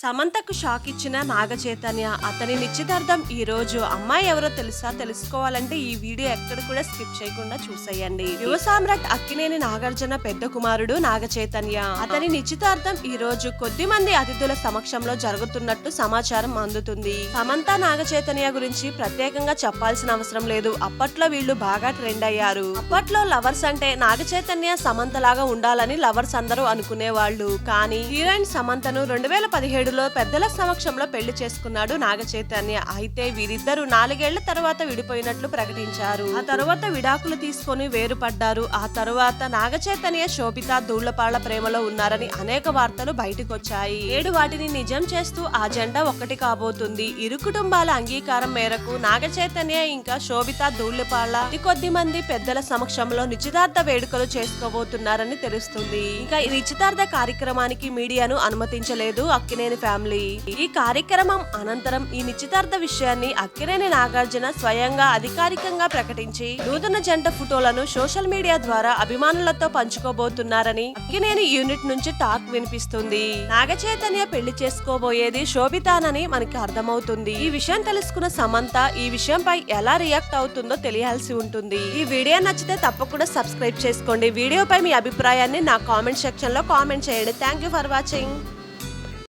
సమంతకు shock ఇచ్చిన నాగచైతన్య అతని నిశ్చితార్థం ఈ రోజు అమ్మాయి ఎవరో తెలుసా? తెలుసుకోవాలంటే ఈ వీడియో ఎక్కడ కూడా స్కిప్ చేయకుండా చూసేయండి. యువ సామ్రాట్ అక్కినేని నాగార్జున పెద్ద కుమారుడు నాగచైతన్య. అతని నిశ్చితార్థం ఈ రోజు కొద్ది మంది అతిథుల సమక్షంలో జరుగుతున్నట్టు సమాచారం అందుతుంది. సమంత నాగచైతన్య గురించి ప్రత్యేకంగా చెప్పాల్సిన అవసరం లేదు. అప్పట్లో వీళ్ళు బాగా ట్రెండ్ అయ్యారు. అప్పట్లో లవర్స్ అంటే నాగచైతన్య సమంత లాగా ఉండాలని లవర్స్ అందరూ అనుకునేవాళ్ళు. కానీ హీరోయిన్ సమంతను రెండు వేల పదిహేడు పదిహేడులో పెద్దల సమక్షంలో పెళ్ళి చేసుకున్నాడు నాగ చైతన్య అయితే వీరిద్దరు నాలుగేళ్ళ తర్వాత విడిపోయినట్లు ప్రకటించారు. ఆ తర్వాత విడాకులు తీసుకొని వేరుపడ్డారు. ఆ తర్వాత నాగ చైతన్య శోభిత దూళ్ళపాళ్ళ ప్రేమలో ఉన్నారని అనేక వార్తలు బయటకొచ్చాయి. ఏడు వాటిని నిజం చేస్తూ ఆ జెండా ఒక్కటి కాబోతుంది. ఇరు కుటుంబాల అంగీకారం మేరకు నాగ చైతన్య ఇంకా శోభిత దూళ్ళపాళ్ళ కొద్ది మంది పెద్దల సమక్షంలో నిశ్చితార్థ వేడుకలు చేసుకోబోతున్నారని తెలుస్తుంది. ఇంకా ఈ నిశ్చితార్థ కార్యక్రమానికి మీడియాను అనుమతించలేదు. అక్కినేని ఫ్యామిలీ ఈ కార్యక్రమం అనంతరం ఈ నిశ్చితార్థ విషయాన్ని అక్కినేని నాగార్జున స్వయంగా అధికారికంగా ప్రకటించి నూతన జంట ఫోటోలను సోషల్ మీడియా ద్వారా అభిమానులతో పంచుకోబోతున్నారని అక్కినేని యూనిట్ నుంచి టాక్ వినిపిస్తుంది. నాగచైతన్య పెళ్ళి చేసుకోబోయేది శోభితానని మనకి అర్థమవుతుంది. ఈ విషయం తెలుసుకున్న సమంత ఈ విషయంపై ఎలా రియాక్ట్ అవుతుందో తెలియాల్సి ఉంటుంది. ఈ వీడియో నచ్చితే తప్పకుండా సబ్స్క్రైబ్ చేసుకోండి. వీడియోపై మీ అభిప్రాయాన్ని నా కామెంట్ సెక్షన్లో కామెంట్ చేయండి. Thank you for watching.